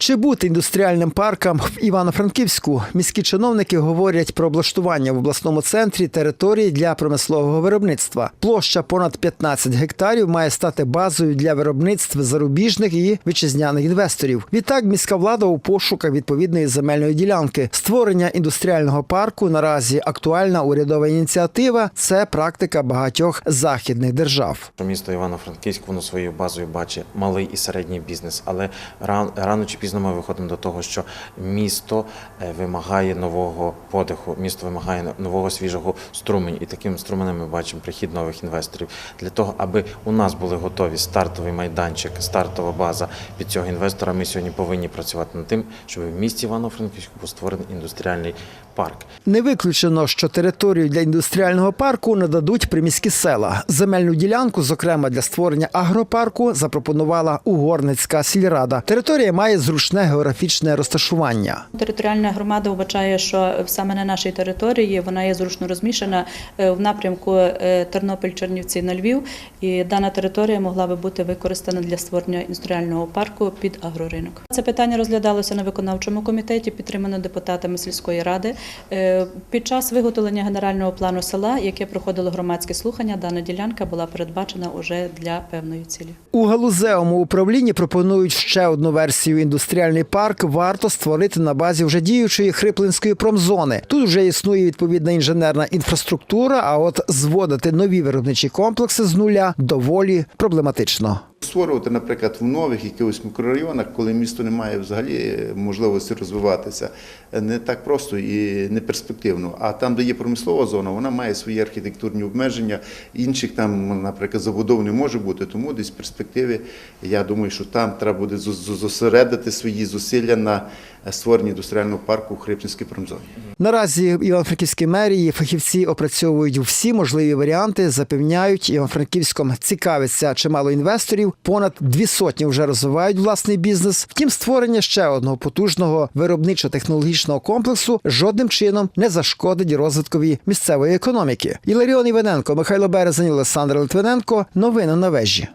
Чи бути індустріальним парком в Івано-Франківську? Міські чиновники говорять про облаштування в обласному центрі території для промислового виробництва. Площа понад 15 гектарів має стати базою для виробництв зарубіжних і вітчизняних інвесторів. Відтак, міська влада у пошуках відповідної земельної ділянки. Створення індустріального парку наразі актуальна урядова ініціатива. Це практика багатьох західних держав. Місто Івано-Франківськ воно своєю базою бачить малий і середній бізнес, але рано чи пізно ми виходимо до того, що місто е, вимагає нового подиху, місто вимагає нового свіжого струменю, і таким струменем ми бачимо прихід нових інвесторів для того, аби у нас були готові стартовий майданчик, стартова база під цього інвестора. Ми сьогодні повинні працювати над тим, щоб в місті Івано-Франківську був створений індустріальний парк. Не виключено, що територію для індустріального парку нададуть приміські села. Земельну ділянку, зокрема для створення агропарку, запропонувала Угорницька сільрада. Територія має зручне географічне розташування. Територіальна громада вбачає, що саме на нашій території вона є зручно розміщена е, в напрямку е, Тернопіль-Чернівці на Львів, і дана територія могла би бути використана для створення індустріального парку під агроринок. Це питання розглядалося на виконавчому комітеті, підтримано депутатами сільської ради. Е, Під час виготовлення генерального плану села, яке проходило громадське слухання, дана ділянка була передбачена уже для певної цілі. У галузевому управлінні пропонують ще одну версію. Індустріальний парк варто створити на базі вже діючої хриплинської промзони. Тут вже існує відповідна інженерна інфраструктура. А от зводити нові виробничі комплекси з нуля доволі проблематично. Створювати, наприклад, в нових якихось мікрорайонах, коли місто не має взагалі можливості розвиватися, не так просто і не перспективно. А там, де є промислова зона, вона має свої архітектурні обмеження. Інших там, наприклад, забудов не може бути. Тому десь в перспективі я думаю, що там треба буде зос- зос- зосередити свої зусилля на створенні індустріального парку в Хрипчинській промзоні. Наразі в Івано-Франківській мерії фахівці опрацьовують всі можливі варіанти, запевняють Івано-Франківськом цікавиться чимало інвесторів. Понад дві сотні вже розвивають власний бізнес. Втім, створення ще одного потужного виробничо-технологічного комплексу жодним чином не зашкодить розвиткові місцевої економіки. Іларіон Іваненко, Михайло Березень, Олександр Литвиненко. Новини на вежі.